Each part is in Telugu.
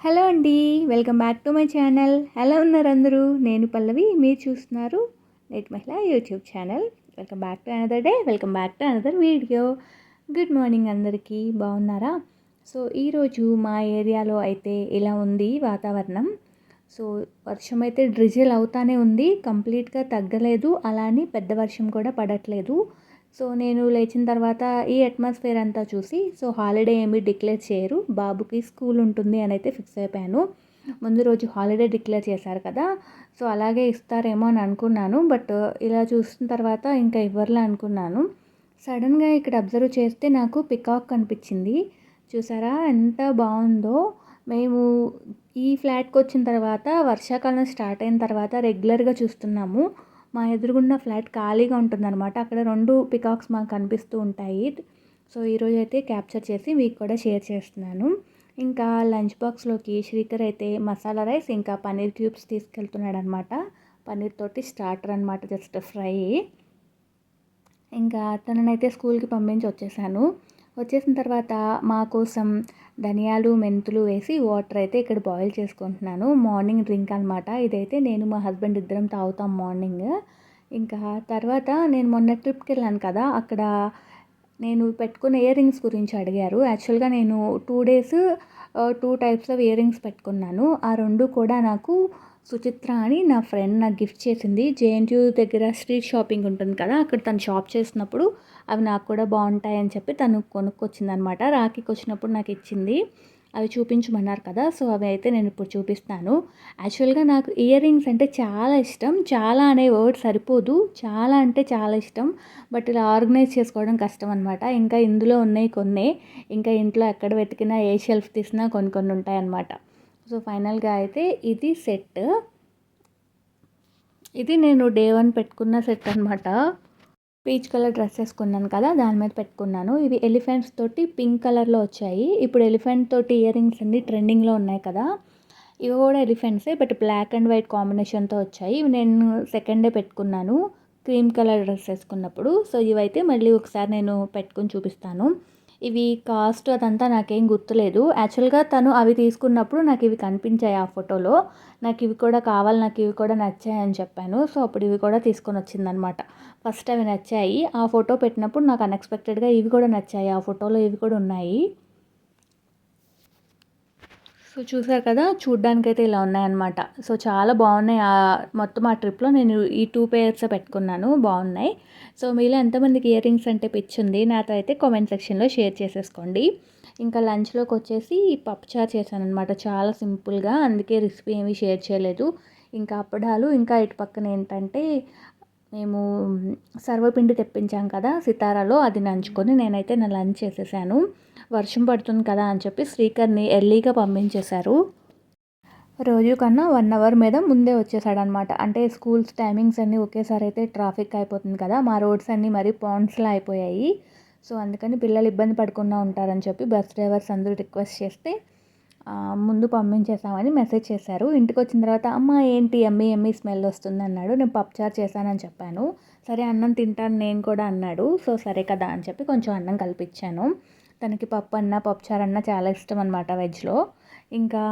హలో అండి welcome back to my channel. ఎలా ఉన్నారు అందరూ? నేను పల్లవి మీరు చూస్తున్నారు Neti Mahila YouTube channel. Welcome back to another day welcome back to another video. Good morning అందరికీ బాగున్నారా? సో ఈరోజు మా ఏరియాలో అయితే ఇలా ఉంది వాతావరణం. సో వర్షం అయితే డ్రిజిల్ అవుతానే ఉంది కంప్లీట్గా తగ్గలేదు అలానే పెద్ద వర్షం కూడా పడట్లేదు. సో నేను లేచిన తర్వాత ఈ అట్మాస్ఫియర్ అంతా చూసి సో హాలిడే ఏమీ డిక్లేర్ చేయరు. బాబుకి స్కూల్ ఉంటుంది అని అయితే ఫిక్స్ అయిపోయాను. ముందు రోజు హాలిడే డిక్లేర్ చేశారు కదా. సో అలాగే ఇస్తారేమో అని అనుకున్నాను. బట్ ఇలా చూసిన తర్వాత ఇంకా ఇవ్వర్లే అనుకున్నాను. సడన్గా ఇక్కడ అబ్జర్వ్ చేస్తే నాకు పికాక్ కనిపించింది. చూసారా ఎంత బాగుందో. మేము ఈ ఫ్లాట్కి వచ్చిన తర్వాత వర్షాకాలం స్టార్ట్ అయిన తర్వాత రెగ్యులర్గా చూస్తున్నాము. మా ఎదురుగున్న ఫ్లాట్ ఖాళీగా ఉంటుందన్నమాట. అక్కడ రెండు పికాక్స్ మాకు కనిపిస్తూ ఉంటాయి. సో ఈరోజు అయితే క్యాప్చర్ చేసి మీకు కూడా షేర్ చేస్తున్నాను. ఇంకా లంచ్ బాక్స్లోకి శ్రీకర్ అయితే మసాలా రైస్ ఇంకా పన్నీర్ క్యూబ్స్ తీసుకెళ్తున్నాడు అనమాట పన్నీర్ తోటి స్టార్టర్ అనమాట జస్ట్ ఫ్రై. ఇంకా తననైతే స్కూల్కి పంపించి వచ్చేసాను. వచ్చేసిన తర్వాత మా కోసం ధనియాలు మెంతులు వేసి వాటర్ అయితే ఇక్కడ బాయిల్ చేసుకుంటున్నాను. మార్నింగ్ డ్రింక్ అనమాట ఇదైతే నేను మా హస్బెండ్ ఇద్దరం తాగుతాం మార్నింగ్. ఇంకా తర్వాత నేను మొన్న ట్రిప్కి వెళ్ళాను కదా అక్కడ నేను పెట్టుకున్న ఇయర్ రింగ్స్ గురించి అడిగారు. యాక్చువల్గా నేను two days two types of earrings పెట్టుకున్నాను. ఆ రెండు కూడా నాకు సుచిత్ర అని నా ఫ్రెండ్ నాకు గిఫ్ట్ చేసింది. జేఎన్టీయూ దగ్గర స్ట్రీట్ షాపింగ్ ఉంటుంది కదా అక్కడ తను షాప్ చేసినప్పుడు అవి నాకు కూడా బాగుంటాయి అని చెప్పి తను కొనుక్కొచ్చింది అనమాట రాఖీకి వచ్చినప్పుడు నాకు ఇచ్చింది. అవి చూపించమన్నారు కదా సో అవి అయితే నేను ఇప్పుడు చూపిస్తాను. యాక్చువల్గా నాకు ఇయర్ రింగ్స్ అంటే చాలా ఇష్టం. చాలా అనే వర్డ్ సరిపోదు. చాలా అంటే చాలా ఇష్టం. బట్ ఇలా ఆర్గనైజ్ చేసుకోవడం కష్టం అనమాట ఇంకా ఇందులో ఉన్నాయి కొన్ని. ఇంకా ఇంట్లో ఎక్కడ వెతికినా ఏ షెల్ఫ్ తీసినా కొన్ని కొన్ని ఉంటాయి అన్నమాట. సో ఫైనల్గా అయితే ఇది సెట్. ఇది నేను డే వన్ పెట్టుకున్న సెట్ అనమాట పీచ్ కలర్ డ్రెస్ వేసుకున్నాను కదా దాని మీద పెట్టుకున్నాను. ఇవి ఎలిఫెంట్స్ తోటి పింక్ కలర్లో వచ్చాయి. ఇప్పుడు ఎలిఫెంట్ తోటి ఇయర్ రింగ్స్ అన్ని ట్రెండింగ్లో ఉన్నాయి కదా ఇవి కూడా ఎలిఫెంట్సే బట్ బ్లాక్ అండ్ వైట్ కాంబినేషన్తో వచ్చాయి. ఇవి నేను సెకండ్ డే పెట్టుకున్నాను క్రీమ్ కలర్ డ్రెస్ వేసుకున్నప్పుడు. సో ఇవైతే మళ్ళీ ఒకసారి నేను పెట్టుకుని చూపిస్తాను. ఇవి కాస్ట్ అదంతా నాకేం గుర్తులేదు. యాక్చువల్గా తను అవి తీసుకున్నప్పుడు నాకు ఇవి కనిపించాయి ఆ ఫోటోలో. నాకు ఇవి కూడా కావాలి నాకు ఇవి కూడా నచ్చాయి అని చెప్పాను. సో అప్పుడు ఇవి కూడా తీసుకొని వచ్చిందనమాట ఫస్ట్ అవి నచ్చాయి. ఆ ఫోటో పెట్టినప్పుడు నాకు అన్ఎక్స్పెక్టెడ్గా ఇవి కూడా నచ్చాయి. ఆ ఫోటోలో ఇవి కూడా ఉన్నాయి. సో చూసారు కదా? చూడ్డానికైతే ఇలా ఉన్నాయన్నమాట. సో చాలా బాగున్నాయి. మొత్తం ఆ ట్రిప్లో నేను ఈ టూ పేర్స్ పెట్టుకున్నాను. బాగున్నాయి. సో మీలో ఎంతమందికి ఇయర్ రింగ్స్ అంటే పిచ్చింది నాతో అయితే కామెంట్ సెక్షన్లో షేర్ చేసేసుకోండి. ఇంకా లంచ్లోకి వచ్చేసి పప్పుచారు చేశాను అనమాట చాలా సింపుల్గా అందుకే రెసిపీ ఏమీ షేర్ చేయలేదు. ఇంకా అప్పడాలు ఇంకా ఇటు పక్కన ఏంటంటే మేము సర్వపిండి తెప్పించాం కదా సితారాలో అది నంచుకొని నేనైతే నా లంచ్ చేసేసాను. వర్షం పడుతుంది కదా అని చెప్పి శ్రీకర్ని ఎర్లీగా పంపించేశారు. రోజు కన్నా వన్ అవర్ మీద ముందే వచ్చేసాడనమాట అంటే స్కూల్స్ టైమింగ్స్ అన్నీ ఒకేసారి అయితే ట్రాఫిక్ అయిపోతుంది కదా మా రోడ్స్ అన్నీ మరీ పాండ్స్లా అయిపోయాయి. సో అందుకని పిల్లలు ఇబ్బంది పడకుండా ఉంటారని చెప్పి బస్ డ్రైవర్స్ అందరూ రిక్వెస్ట్ చేస్తే ముందు పంపించేసామని మెసేజ్ చేశారు. ఇంటికి వచ్చిన తర్వాత అమ్మ ఏంటి? ఎమ్మి ఎమ్మి స్మెల్ వస్తుంది అన్నాడు. నేను పప్పుచారు చేశానని చెప్పాను. సరే అన్నం తింటాను నేను కూడా అన్నాడు. సో సరే కదా అని చెప్పి కొంచెం అన్నం కల్పించాను. తనకి పప్పు అన్న పప్పుచారు అన్న చాలా ఇష్టం అనమాట వెజ్లో. ఇంకా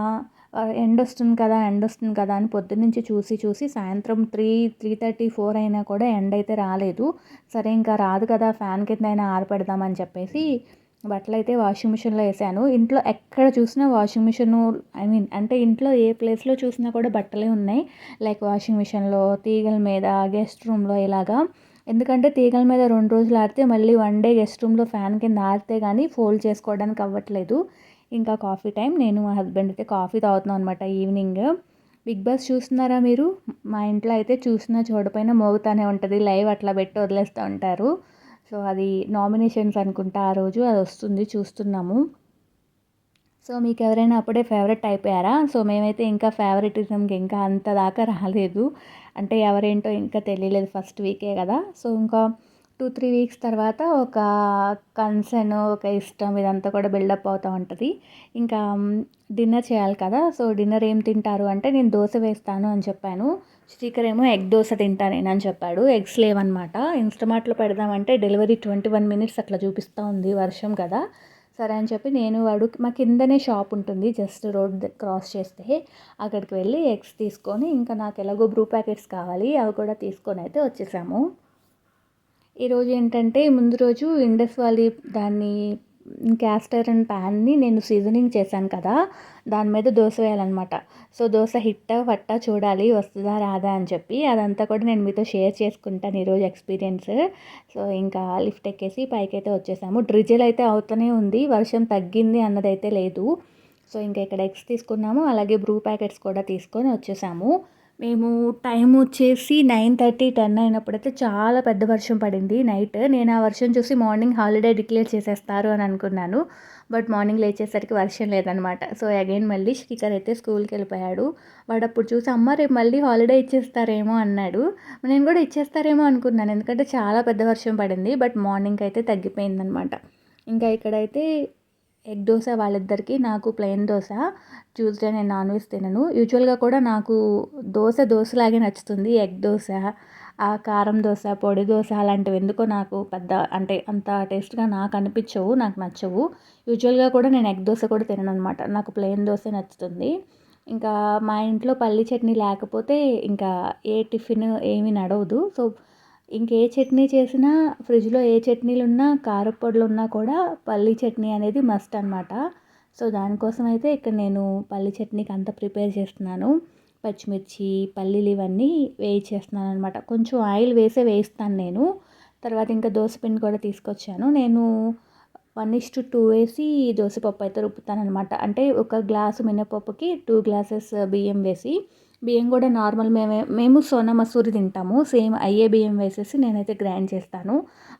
ఎండ వస్తుంది కదా ఎండ వస్తుంది కదా అని పొద్దున్నుంచి చూసి చూసి సాయంత్రం త్రీ త్రీ థర్టీ ఫోర్ అయినా కూడా ఎండ అయితే రాలేదు. సరే ఇంకా రాదు కదా ఫ్యాన్ కింద అయినా ఆరపెడదామని చెప్పేసి బట్టలు అయితే వాషింగ్ మిషన్లో వేసాను. ఇంట్లో ఎక్కడ చూసినా వాషింగ్ మిషన్ ఐ మీన్ అంటే ఇంట్లో ఏ ప్లేస్లో చూసినా కూడా బట్టలే ఉన్నాయి. లైక్ వాషింగ్ మిషన్లో తీగల మీద గెస్ట్ రూమ్లో ఇలాగా. ఎందుకంటే తీగల మీద రెండు రోజులు ఆడితే మళ్ళీ వన్ డే గెస్ట్ రూమ్లో ఫ్యాన్ కింద ఆడితే కానీ ఫోల్డ్ చేసుకోవడానికి అవ్వట్లేదు. ఇంకా కాఫీ టైం నేను మా హస్బెండ్ అయితే కాఫీ తాగుతున్నాం అనమాట ఈవినింగ్. బిగ్ బాస్ చూస్తున్నారా మీరు? మా ఇంట్లో అయితే చూసినా చూడపోయినా మోగుతానే ఉంటుంది. లైవ్ అట్లా పెట్టి వదిలేస్తూ ఉంటారు. సో అది నామినేషన్స్ అనుకుంటా ఆ రోజు అది వస్తుంది చూస్తున్నాము. సో మీకు ఎవరైనా అప్పుడే ఫేవరెట్ అయిపోయారా? సో మేమైతే ఇంకా ఫేవరెటిజంకి ఇంకా అంత దాకా రాలేదు. అంటే ఎవరేంటో ఇంకా తెలియలేదు ఫస్ట్ వీకే కదా. సో ఇంకా టూ త్రీ వీక్స్ తర్వాత ఒక కన్సర్న్ ఒక ఇష్టం ఇదంతా కూడా బిల్డప్ అవుతూ ఉంటుంది. ఇంకా డిన్నర్ చేయాలి కదా సో డిన్నర్ ఏం తింటారు అంటే నేను దోశ వేస్తాను అని చెప్పాను. స్పీకర్ ఏమో ఎగ్ దోశ తింటా నేను అని చెప్పాడు. ఎగ్స్ లేవన్నమాట. ఇన్స్టమార్ట్లో పెడదామంటే డెలివరీ ట్వంటీ వన్ మినిట్స్ అట్లా చూపిస్తూ ఉంది వర్షం కదా. సరే అని చెప్పి నేను వాడు మా కిందనే షాప్ ఉంటుంది జస్ట్ రోడ్ క్రాస్ చేస్తే అక్కడికి వెళ్ళి ఎగ్స్ తీసుకొని ఇంకా నాకు ఎలాగో బ్రూ ప్యాకెట్స్ కావాలి అవి కూడా తీసుకొని అయితే వచ్చేసాము. ఈరోజు ఏంటంటే ముందు రోజు ఇండస్ వాళ్ళి దాన్ని క్యాస్ట్ ఐరన్ ప్యాన్ని నేను సీజనింగ్ చేశాను కదా దాని మీద దోశ వేయాలన్నమాట. సో దోశ హిట్ట పట్టా చూడాలి వస్తుందా రాదా అని చెప్పి అదంతా కూడా నేను మీతో షేర్ చేసుకుంటాను ఈరోజు ఎక్స్పీరియన్స్. సో ఇంకా లిఫ్ట్ ఎక్కేసి పైకి అయితే వచ్చేసాము. డ్రిజిల్ అయితే అవుతూనే ఉంది వర్షం తగ్గింది అన్నదైతే లేదు. సో ఇంకా ఇక్కడ ఎగ్స్ తీసుకున్నాము అలాగే బ్రూ ప్యాకెట్స్ కూడా తీసుకొని వచ్చేసాము. మేము టైం వచ్చేసి నైన్ థర్టీ టెన్ అయినప్పుడైతే చాలా పెద్ద వర్షం పడింది నైట్. నేను ఆ వర్షం చూసి మార్నింగ్ హాలిడే డిక్లేర్ చేసేస్తారు అని అనుకున్నాను. బట్ మార్నింగ్ లేచేసరికి వర్షం లేదనమాట. సో అగైన్ మళ్ళీ శ్రీకర్ అయితే స్కూల్కి వెళ్ళిపోయాడు. వాడు అప్పుడు చూసి అమ్మ రేపు మళ్ళీ హాలిడే ఇచ్చేస్తారేమో అన్నాడు. నేను కూడా ఇచ్చేస్తారేమో అనుకున్నాను. ఎందుకంటే చాలా పెద్ద వర్షం పడింది. బట్ మార్నింగ్ అయితే తగ్గిపోయిందనమాట. ఇంకా ఇక్కడైతే ఎగ్ దోశ వాళ్ళిద్దరికీ నాకు ప్లెయిన్ దోశ ట్యూస్డే నేను నాన్ వెజ్ తినను. యూజువల్గా కూడా నాకు దోశ దోశలాగే నచ్చుతుంది ఎగ్ దోశ ఆ కారం దోశ పొడి దోశ అలాంటివి ఎందుకో నాకు పెద్ద అంటే అంత టేస్ట్గా నాకు అనిపించవు నాకు నచ్చవు. యూజువల్గా కూడా నేను ఎగ్ దోశ కూడా తినను అనమాట నాకు ప్లెయిన్ దోశ నచ్చుతుంది. ఇంకా మా ఇంట్లో పల్లి చట్నీ లేకపోతే ఇంకా ఏ టిఫిన్ ఏమీ నడవదు. సో ఇంకే చట్నీ చేసినా ఫ్రిడ్జ్లో ఏ చట్నీలు ఉన్నా కారపొడులు ఉన్నా కూడా పల్లీ చట్నీ అనేది మస్ట్ అనమాట సో దానికోసం అయితే ఇక్కడ నేను పల్లి చట్నీకి అంతా ప్రిపేర్ చేస్తున్నాను. పచ్చిమిర్చి పల్లీలు ఇవన్నీ వేయించేస్తున్నాను అనమాట కొంచెం ఆయిల్ వేసే వేయిస్తాను నేను. తర్వాత ఇంకా దోశపిండి కూడా తీసుకొచ్చాను. నేను వన్ ఇస్ టు టూ వేసి దోశపప్పు అయితే రుబ్బుతాను అనమాట అంటే ఒక గ్లాసు మినపప్పుకి టూ గ్లాసెస్ బియ్యం వేసి బియ్యం కూడా నార్మల్ మేమే మేము సోనా మసూరి తింటాము. సేమ్ అయ్యే బియ్యం వేసేసి నేనైతే గ్రైండ్ చేస్తాను.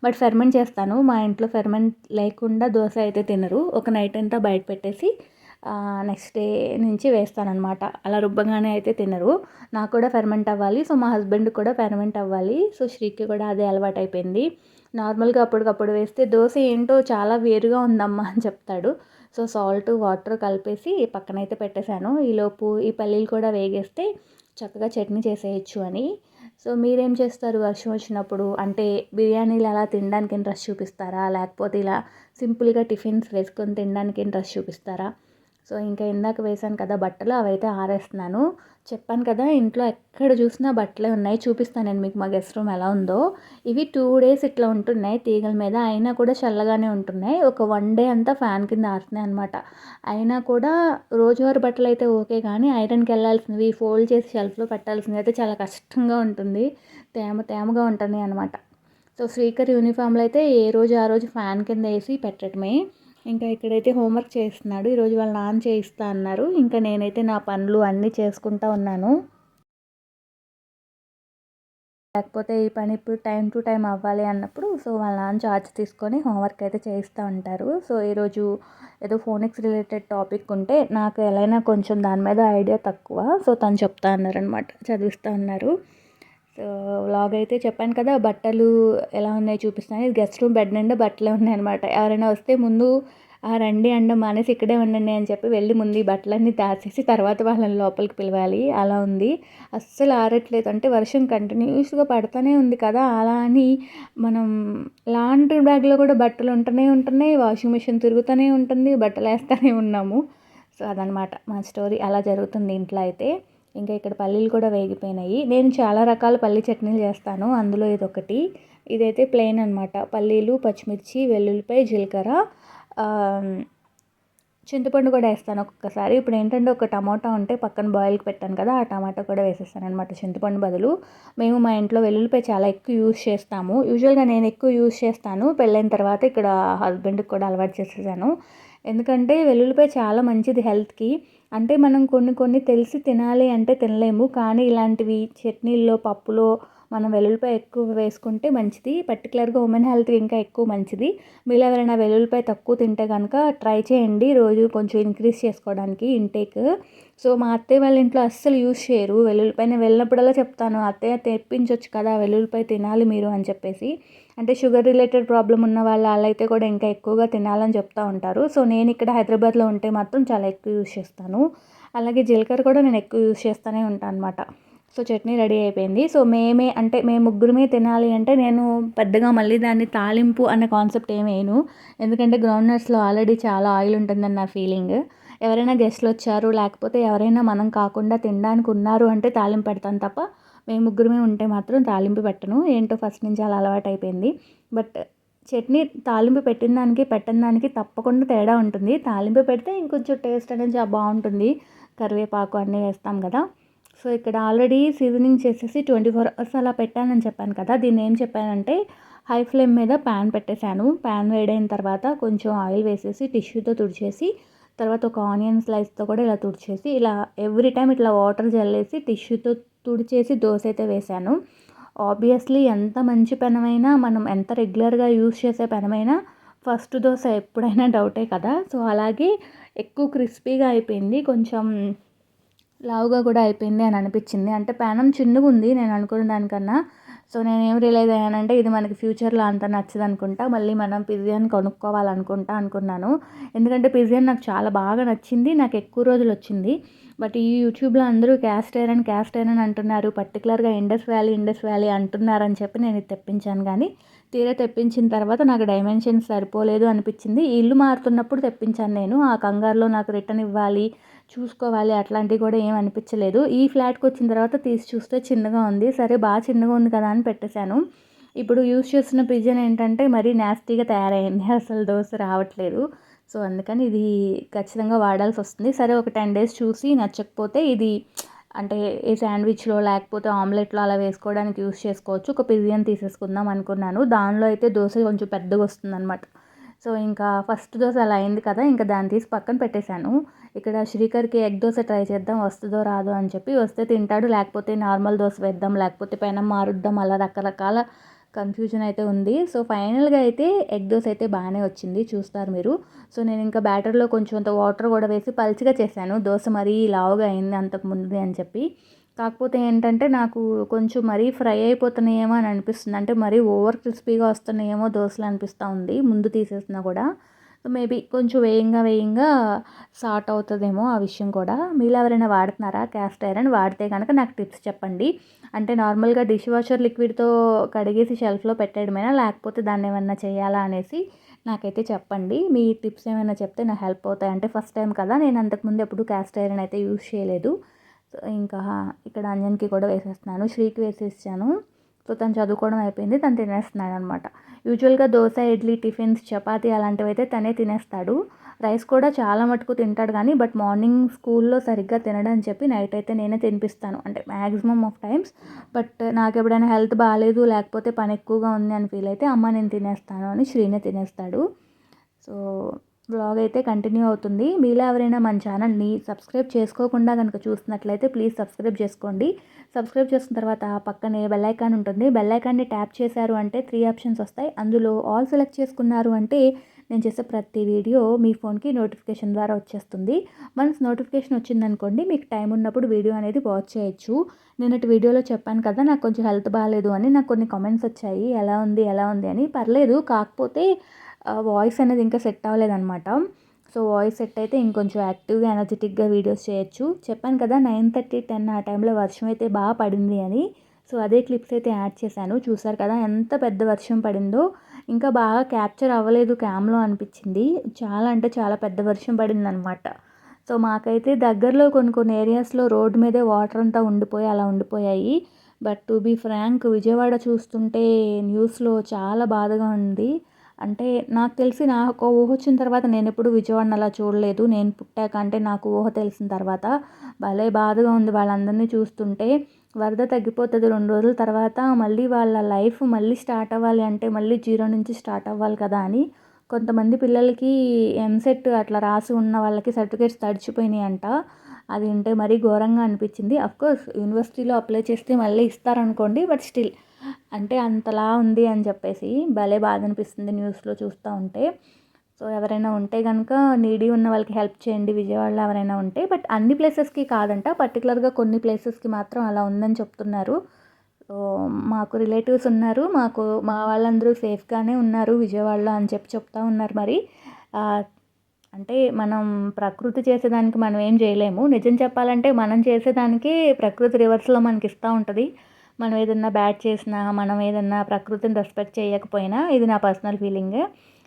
బట్ ఫెర్మెంట్ చేస్తాను. మా ఇంట్లో ఫెర్మెంట్ లేకుండా దోశ అయితే తినరు. ఒక నైట్ అంతా బయట పెట్టేసి నెక్స్ట్ డే నుంచి వేస్తానమాట అలా రుబ్బగానే అయితే తినరు. నాకు కూడా ఫెర్మెంట్ అవ్వాలి. సో మా హస్బెండ్ కూడా ఫెర్మెంట్ అవ్వాలి. సో శ్రీకి కూడా అదే అలవాటు అయిపోయింది. నార్మల్గా అప్పటికప్పుడు వేస్తే దోశ ఏంటో చాలా వేరుగా ఉందమ్మా అని చెప్తాడు. సో సాల్ట్ వాటర్ కలిపేసి పక్కనైతే పెట్టేశాను. ఈలోపు ఈ పల్లీలు కూడా వేగేస్తే చక్కగా చట్నీ చేసేయచ్చు అని. సో మీరేం చేస్తారు వర్షం వచ్చినప్పుడు? అంటే బిర్యానీలు అలా తినడానికి ఇంట్రెస్ట్ చూపిస్తారా? లేకపోతే ఇలా సింపుల్గా టిఫిన్స్ వేసుకొని తినడానికి ఇంట్రెస్ట్ చూపిస్తారా? సో ఇంకా ఇందాక వేసాను కదా బట్టలు అవైతే ఆరేస్తున్నాను. చెప్పాను కదా ఇంట్లో ఎక్కడ చూసినా బట్టలే ఉన్నాయి. చూపిస్తాను నేను మీకు మా గెస్ట్ రూమ్ ఎలా ఉందో. ఇవి టూ డేస్ ఇట్లా ఉంటున్నాయి తీగల మీద. అయినా కూడా చల్లగానే ఉంటున్నాయి. ఒక వన్ డే అంతా ఫ్యాన్ కింద ఆరుతున్నాయి అనమాట అయినా కూడా రోజువారి బట్టలు అయితే ఓకే కానీ ఐరన్కి వెళ్ళాల్సినవి ఫోల్డ్ చేసి షెల్ఫ్లో పెట్టాల్సినవి అయితే చాలా కష్టంగా ఉంటుంది. తేమ తేమగా ఉంటున్నాయి అనమాట సో స్పీకర్ యూనిఫామ్లు అయితే ఏ రోజు ఆ రోజు ఫ్యాన్ కింద వేసి పెట్టడమే. ఇంకా ఇక్కడైతే హోంవర్క్ చేస్తున్నాడు. ఈరోజు వాళ్ళ నాన్న చేయిస్తా అన్నారు. ఇంకా నేనైతే నా పనులు అన్నీ చేసుకుంటా ఉన్నాను. లేకపోతే ఈ పని ఇప్పుడు టైం టు టైం అవ్వాలి అన్నప్పుడు సో వాళ్ళ నాన్న చార్జ్ తీసుకొని హోంవర్క్ అయితే చేయిస్తూ ఉంటారు. సో ఈరోజు ఏదో ఫోనిక్స్ రిలేటెడ్ టాపిక్ ఉంటే నాకు ఎలా కొంచెం దాని మీద ఐడియా తక్కువ. సో తను చెప్తా అన్నారనమాట చదివిస్తూ ఉన్నారు సో వ్లాగ్ అయితే చెప్పాను కదా బట్టలు ఎలా ఉన్నాయో చూపిస్తాను. గెస్ట్ రూమ్ బెడ్ నిండా బట్టలే ఉన్నాయన్నమాట. ఎవరైనా వస్తే ముందు ఆ రండి అండ మానేసి ఇక్కడే ఉండండి అని చెప్పి వెళ్ళి ముందు ఈ బట్టలన్నీ దాచేసి తర్వాత వాళ్ళని లోపలికి పిలవాలి. అలా ఉంది. అస్సలు ఆరట్లేదు. అంటే వర్షం కంటిన్యూస్గా పడుతూనే ఉంది కదా. అలా అని మనం లాండ్రీ బ్యాగ్లో కూడా బట్టలు ఉంటూనే ఉంటున్నాయి. వాషింగ్ మిషన్ తిరుగుతూనే ఉంటుంది. బట్టలు వేస్తూనే ఉన్నాము. సో అదనమాట మా స్టోరీ. అలా జరుగుతుంది ఇంట్లో అయితే. ఇంకా ఇక్కడ పల్లీలు కూడా వేగిపోయినాయి. నేను చాలా రకాల పల్లీ చట్నీలు చేస్తాను. అందులో ఇది ఒకటి ఇదైతే ప్లెయిన్ అనమాట పల్లీలు పచ్చిమిర్చి వెల్లుల్లిపాయ జీలకర్ర చింతపండు కూడా వేస్తాను ఒక్కొక్కసారి. ఇప్పుడు ఏంటంటే ఒక టమాటా ఉంటే పక్కన బాయిల్కి పెట్టాను కదా ఆ టమాటా కూడా వేసేస్తాను అనమాట చింతపండు బదులు. మేము మా ఇంట్లో వెల్లుల్లిపాయ చాలా ఎక్కువ యూజ్ చేస్తాము. యూజువల్గా నేను ఎక్కువ యూజ్ చేస్తాను. పెళ్ళైన తర్వాత ఇక్కడ హస్బెండ్కి కూడా అలవాటు చేసేసాను. ఎందుకంటే వెల్లుల్లిపాయ చాలా మంచిది హెల్త్కి అంటే మనం కొన్ని కొన్ని తెలిసి తినాలి అంటే తినలేము. కానీ ఇలాంటివి చట్నీల్లో పప్పులో మనం వెల్లుల్లిపాయ ఎక్కువ వేసుకుంటే మంచిది. పర్టికులర్గా ఉమెన్ హెల్త్ ఇంకా ఎక్కువ మంచిది. మీరు ఎవరైనా వెల్లుల్లిపాయ తక్కువ తింటే కనుక ట్రై చేయండి. రోజు కొంచెం ఇంక్రీజ్ చేసుకోవడానికి ఇంటేక్ సో మా అత్తయ్య వాళ్ళ ఇంట్లో అస్సలు యూజ్ చేయరు. వెల్లుల్లిపాయ నేను వెళ్ళినప్పుడల్లా చెప్తాను అత్తయ్య తెప్పించవచ్చు కదా వెల్లుల్లిపాయ తినాలి మీరు అని చెప్పేసి. అంటే షుగర్ రిలేటెడ్ ప్రాబ్లం ఉన్న వాళ్ళు వాళ్ళైతే కూడా ఇంకా ఎక్కువగా తినాలని చెప్తూ ఉంటారు. సో నేను ఇక్కడ హైదరాబాద్లో ఉంటే మాత్రం చాలా ఎక్కువ యూజ్ చేస్తాను. అలాగే జీలకర్ర కూడా నేను ఎక్కువ యూజ్ చేస్తూనే ఉంటాను అనమాట సో చట్నీ రెడీ అయిపోయింది. సో మేమే అంటే మేము ముగ్గురమే తినాలి అంటే నేను పెద్దగా మళ్ళీ దాన్ని తాలింపు అనే కాన్సెప్ట్ ఏమేను ఎందుకంటే గ్రౌండ్ నట్స్లో ఆల్రెడీ చాలా ఆయిల్ ఉంటుందని నా ఫీలింగ్. ఎవరైనా గెస్ట్లు వచ్చారు లేకపోతే ఎవరైనా మనం కాకుండా తినడానికి ఉన్నారు అంటే తాలింపు పెడతాను తప్ప మేము ముగ్గురమే ఉంటే మాత్రం తాలింపు పెట్టను. ఏంటో ఫస్ట్ నుంచి అలా అలవాటు అయిపోయింది బట్ చట్నీ తాలింపు పెట్టిన దానికి పెట్టిన దానికి తప్పకుండా తేడా ఉంటుంది. తాలింపు పెడితే ఇంకొంచెం టేస్ట్ అనేది చాలా బాగుంటుంది. కరివేపాకు అన్నీ వేస్తాం కదా. సో ఇక్కడ ఆల్రెడీ సీజనింగ్ చేసేసి ట్వంటీ ఫోర్ అవర్స్ అలా పెట్టానని చెప్పాను కదా. దీన్ని ఏం చెప్పానంటే హై ఫ్లేమ్ మీద ప్యాన్ పెట్టేశాను. ప్యాన్ వేడైన తర్వాత కొంచెం ఆయిల్ వేసేసి టిష్యూతో తుడిచేసి తర్వాత ఒక ఆనియన్ స్లైస్తో కూడా ఇలా తుడిచేసి ఇలా ఎవ్రీ టైం ఇట్లా వాటర్ జల్లేసి టిష్యూతో తుడిచేసి దోశ అయితే వేశాను. ఆబ్వియస్లీ ఎంత మంచి పెనమైనా మనం ఎంత రెగ్యులర్గా యూస్ చేసే పెనమైనా ఫస్ట్ దోశ ఎప్పుడైనా డౌటే కదా. సో అలాగే ఎక్కువ క్రిస్పీగా అయిపోయింది. కొంచెం లావుగా కూడా అయిపోయింది అని అనిపించింది. అంటే పెనం చిన్నగా ఉంది నేను అనుకున్న దానికన్నా. సో నేను ఏం రియలైజ్ అయ్యానంటే ఇది మనకి ఫ్యూచర్లో అంత నచ్చదు అనుకుంటా మళ్ళీ మనం పిజియన్ కొనుక్కోవాలనుకుంటా అనుకున్నాను. ఎందుకంటే పిజియన్ నాకు చాలా బాగా నచ్చింది నాకు ఎక్కువ రోజులు వచ్చింది. బట్ ఈ యూట్యూబ్లో అందరూ క్యాస్ట్ ఐరన్ క్యాస్ట్ ఐరన్ అంటున్నారు. పర్టికులర్గా ఇండస్ వ్యాలీ ఇండస్ వ్యాలీ అంటున్నారని చెప్పి నేను ఇది తెప్పించాను కానీ తీరా తెప్పించిన తర్వాత నాకు డైమెన్షన్స్ సరిపోలేదు అనిపించింది. ఇల్లు మారుతున్నప్పుడు తెప్పించాను నేను. ఆ కంగారులో నాకు రిటర్న్ ఇవ్వాలి చూసుకోవాలి అట్లాంటివి కూడా ఏం అనిపించలేదు. ఈ ఫ్లాట్కి వచ్చిన తర్వాత తీసి చూస్తే చిన్నగా ఉంది. సరే బాగా చిన్నగా ఉంది కదా అని పెట్టేశాను. ఇప్పుడు యూస్ చేస్తున్న పిజన్ ఏంటంటే మరీ నాస్టీగా తయారైంది. అసలు దోశ రావట్లేదు. సో అందుకని ఇది ఖచ్చితంగా వాడాల్సి వస్తుంది. సరే ఒక టెన్ డేస్ చూసి నచ్చకపోతే ఇది అంటే ఏ శాండ్విచ్లో లేకపోతే ఆమ్లెట్లో అలా వేసుకోవడానికి యూస్ చేసుకోవచ్చు. ఒక పిజియన్ తీసేసుకుందాం అనుకున్నాను. దానిలో అయితే దోశ కొంచెం పెద్దగా వస్తుంది అనమాట సో ఇంకా ఫస్ట్ దోశ అలా అయింది కదా ఇంకా దాన్ని తీసి పక్కన పెట్టేశాను. ఇక్కడ శ్రీకర్కి ఎగ్ దోశ ట్రై చేద్దాం వస్తుందో రాదో అని చెప్పి వస్తే తింటాడు. లేకపోతే నార్మల్ దోశ వేద్దాం లేకపోతే పైన మారుద్దాం అలా రకరకాల కన్ఫ్యూజన్ అయితే ఉంది. సో ఫైనల్గా అయితే ఎగ్ దోశ అయితే బాగానే వచ్చింది చూస్తారు మీరు. సో నేను ఇంకా బ్యాటర్లో కొంచెం అంత వాటర్ కూడా వేసి పల్చిగా చేశాను. దోశ మరీ లావుగా అయింది అంతకు ముందుది అని చెప్పి. కాకపోతే ఏంటంటే నాకు కొంచెం మరీ ఫ్రై అయిపోతున్నాయేమో అని అనిపిస్తుంది. అంటే మరీ ఓవర్ క్రిస్పీగా వస్తున్నాయేమో దోశలు అనిపిస్తూ ఉంది ముందు తీసేసినా కూడా. మేబీ కొంచెం వేయంగా వేయంగా సార్ట్ అవుతుందేమో ఆ విషయం కూడా. మీరు ఎవరైనా వాడుతున్నారా క్యాస్ట్ ఐరన్? వాడితే కనుక నాకు టిప్స్ చెప్పండి. అంటే నార్మల్గా డిష్ వాషర్ లిక్విడ్తో కడిగేసి షెల్ఫ్లో పెట్టేయడమైనా? లేకపోతే దాన్ని ఏమన్నా చేయాలా అనేసి నాకైతే చెప్పండి. మీ టిప్స్ ఏమైనా చెప్తే నాకు హెల్ప్ అవుతాయి. అంటే ఫస్ట్ టైం కదా నేను అంతకుముందు ఎప్పుడు క్యాస్ట్ ఐరన్ అయితే యూజ్ చేయలేదు. ఇంకా ఇక్కడ అంజన్కి కూడా వేసేస్తున్నాను. శ్రీకి వేసేసాను. సో తను చదువుకోవడం అయిపోయింది తను తినేస్తున్నాడు అనమాట యూజువల్గా దోశ ఇడ్లీ టిఫిన్స్ చపాతి అలాంటివి అయితే తనే తినేస్తాడు. రైస్ కూడా చాలా మటుకు తింటాడు కానీ బట్ మార్నింగ్ స్కూల్లో సరిగ్గా తినడని చెప్పి నైట్ అయితే నేనే తినిపిస్తాను. అంటే మ్యాక్సిమమ్ ఆఫ్ టైమ్స్. బట్ నాకు ఎప్పుడైనా హెల్త్ బాగాలేదు లేకపోతే పని ఎక్కువగా ఉంది అని ఫీల్ అయితే అమ్మ నేను తినేస్తాను అని శ్రీనే తినేస్తాడు. సో బ్లాగ్ అయితే కంటిన్యూ అవుతుంది. మీలో ఎవరైనా మన ఛానల్ని సబ్స్క్రైబ్ చేసుకోకుండా కనుక చూస్తున్నట్లయితే ప్లీజ్ సబ్స్క్రైబ్ చేసుకోండి. సబ్స్క్రైబ్ చేసిన తర్వాత పక్కనే బెల్ ఐకాన్ ఉంటుంది. బెల్ ఐకాన్ని ట్యాప్ చేశారు అంటే త్రీ ఆప్షన్స్ వస్తాయి. అందులో ఆల్ సెలెక్ట్ చేసుకున్నారు అంటే నేను చేసే ప్రతి వీడియో మీ ఫోన్కి నోటిఫికేషన్ ద్వారా వచ్చేస్తుంది. మనసు నోటిఫికేషన్ వచ్చిందనుకోండి మీకు టైం ఉన్నప్పుడు వీడియో అనేది వాచ్ చేయొచ్చు. నిన్నటి వీడియోలో చెప్పాను కదా నాకు కొంచెం హెల్త్ బాగాలేదు అని నాకు కొన్ని కామెంట్స్ వచ్చాయి. ఎలా ఉంది ఎలా ఉంది అని. పర్లేదు కాకపోతే వాయిస్ అనేది ఇంకా సెట్ అవ్వలేదన్నమాట. సో వాయిస్ సెట్ అయితే ఇంకొంచెం యాక్టివ్గా ఎనర్జెటిక్గా వీడియోస్ చేయొచ్చు. చెప్పాను కదా నైన్ థర్టీ టెన్ ఆ టైంలో వర్షం అయితే బాగా పడింది అని. సో అదే క్లిప్స్ అయితే యాడ్ చేశాను. చూసారు కదా ఎంత పెద్ద వర్షం పడిందో. ఇంకా బాగా క్యాప్చర్ అవ్వలేదు క్యామ్లో అనిపించింది. చాలా అంటే చాలా పెద్ద వర్షం పడింది అనమాట సో మాకైతే దగ్గరలో కొన్ని కొన్ని ఏరియాస్లో రోడ్డు మీదే వాటర్ అంతా ఉండిపోయి అలా ఉండిపోయాయి. But to be frank Vijayawada చూస్తుంటే న్యూస్లో చాలా బాధగా ఉంది. అంటే నాకు తెలిసి నాకు ఊహ వచ్చిన తర్వాత నేను ఎప్పుడు విజయవాడని అలా చూడలేదు. నేను పుట్టాక అంటే నాకు ఊహ తెలిసిన తర్వాత భలే బాధగా ఉంది వాళ్ళందరినీ చూస్తుంటే. వరద తగ్గిపోతుంది రెండు రోజుల తర్వాత మళ్ళీ వాళ్ళ లైఫ్ మళ్ళీ స్టార్ట్ అవ్వాలి అంటే మళ్ళీ జీరో నుంచి స్టార్ట్ అవ్వాలి కదా అని కొంతమంది పిల్లలకి ఎంసెట్ అట్లా రాసి ఉన్న వాళ్ళకి సర్టిఫికేట్స్ తడిచిపోయినాయి అంట అది ఉంటే మరీ ఘోరంగా అనిపించింది. అఫ్కోర్స్ యూనివర్సిటీలో అప్లై చేస్తే మళ్ళీ ఇస్తారనుకోండి బట్ స్టిల్ అంటే అంతలా ఉంది అని చెప్పేసి భలే బాధ అనిపిస్తుంది న్యూస్లో చూస్తూ ఉంటే. సో ఎవరైనా ఉంటే కనుక నీడీ ఉన్న వాళ్ళకి హెల్ప్ చేయండి. విజయవాడలో ఎవరైనా ఉంటే. బట్ అన్ని ప్లేసెస్కి కాదంట. పర్టికులర్గా కొన్ని ప్లేసెస్కి మాత్రం అలా ఉందని చెప్తున్నారు. సో మాకు రిలేటివ్స్ ఉన్నారు. మాకు మా వాళ్ళందరూ సేఫ్గానే ఉన్నారు విజయవాడలో అని చెప్పి చెప్తా ఉన్నారు మరి. అంటే మనం ప్రకృతి చేసేదానికి మనం ఏం చేయలేము. నిజం చెప్పాలంటే మనం చేసేదానికి ప్రకృతి రివర్స్లో మనకి ఇస్తూ ఉంటుంది. మనం ఏదన్నా బ్యాడ్ చేసినా మనం ఏదన్నా ప్రకృతిని రెస్పెక్ట్ చేయకపోయినా ఇది నా పర్సనల్ ఫీలింగ్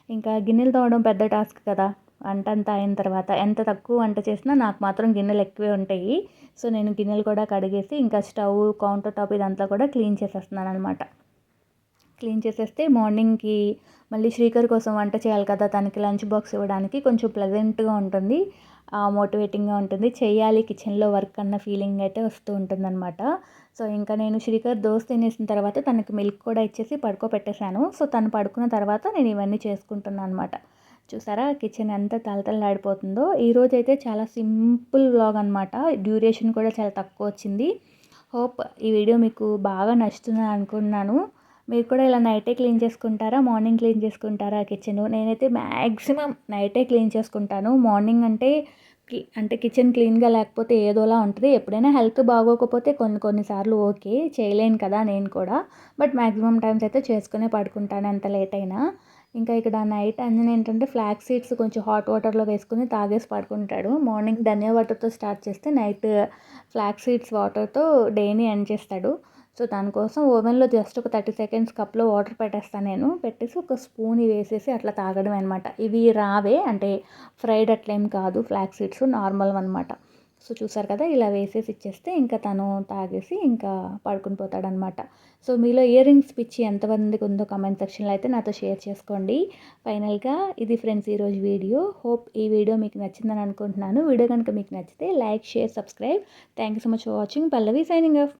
ఇంకా గిన్నెలు తోవడం పెద్ద టాస్క్ కదా. వంట అంతా అయిన తర్వాత ఎంత తక్కువ వంట చేసినా నాకు మాత్రం గిన్నెలు ఎక్కువే ఉంటాయి. సో నేను గిన్నెలు కూడా కడిగేసి ఇంకా స్టవ్ కౌంటర్ టాప్ ఇదంతా కూడా క్లీన్ చేసేస్తున్నాను అనమాట క్లీన్ చేసేస్తే మార్నింగ్కి మళ్ళీ శ్రీకర్ కోసం వంట చేయాలి కదా. తనకి లంచ్ బాక్స్ ఇవ్వడానికి కొంచెం ప్లెజెంట్గా ఉంటుంది. మోటివేటింగ్గా ఉంటుంది. చేయాలి కిచెన్లో వర్క్ అన్న ఫీలింగ్ అయితే వస్తూ ఉంటుందన్నమాట. సో ఇంకా నేను శ్రీకర్ దోశ తినేసిన తర్వాత తనకి మిల్క్ కూడా ఇచ్చేసి పడుకోబెట్టేశాను. సో తను పడుకున్న తర్వాత నేను ఇవన్నీ చేసుకుంటున్నాను అనమాట చూసారా కిచెన్ ఎంత తలతలాడిపోతుందో ఈరోజు అయితే చాలా సింపుల్ వ్లాగ్ అనమాట డ్యూరేషన్ కూడా చాలా తక్కువ వచ్చింది. హోప్ ఈ వీడియో మీకు బాగా నచ్చుతుందని అనుకున్నాను. మీరు కూడా ఇలా నైటే క్లీన్ చేసుకుంటారా? మార్నింగ్ క్లీన్ చేసుకుంటారా కిచెన్? నేనైతే మ్యాక్సిమం నైటే క్లీన్ చేసుకుంటాను. మార్నింగ్ అంటే అంటే కిచెన్ క్లీన్గా లేకపోతే ఏదోలా ఉంటుంది. ఎప్పుడైనా హెల్త్ బాగోకపోతే కొన్ని కొన్నిసార్లు ఓకే చేయలేను కదా నేను కూడా. బట్ మ్యాక్సిమం టైమ్స్ అయితే చేసుకునే పడుకుంటాను ఎంత లేట్ అయినా. ఇంకా ఇక్కడ నైట్ అంజన్ ఏంటంటే ఫ్లాక్ సీడ్స్ కొంచెం హాట్ వాటర్లో వేసుకుని తాగేసి పడుకుంటాడు. మార్నింగ్ ధనియా వాటర్తో స్టార్ట్ చేస్తే నైట్ ఫ్లాక్ సీడ్స్ వాటర్తో డేని ఎండ్ చేస్తాడు. సో దానికోసం ఓవెన్లో జస్ట్ ఒక థర్టీ సెకండ్స్ కప్లో వాటర్ పెట్టేస్తాను నేను. పెట్టేసి ఒక స్పూన్ వేసేసి అట్లా తాగడం అనమాట ఇవి రావే అంటే ఫ్రైడ్ అట్లేం కాదు. ఫ్లాక్ సీడ్స్ నార్మల్ అనమాట సో చూసారు కదా ఇలా వేసేసి ఇచ్చేస్తే ఇంకా తను తాగేసి ఇంకా పడుకుని పోతాడనమాట సో మీలో ఇయర్ రింగ్స్ పిచ్చి ఎంతమందికి ఉందో కమెంట్ సెక్షన్లో అయితే నాతో షేర్ చేసుకోండి. ఫైనల్గా ఇది ఫ్రెండ్స్ ఈరోజు వీడియో. హోప్ ఈ వీడియో మీకు నచ్చిందని అనుకుంటున్నాను. వీడియో కనుక మీకు నచ్చితే like share subscribe. Thank you so much for watching. Pallavi signing off.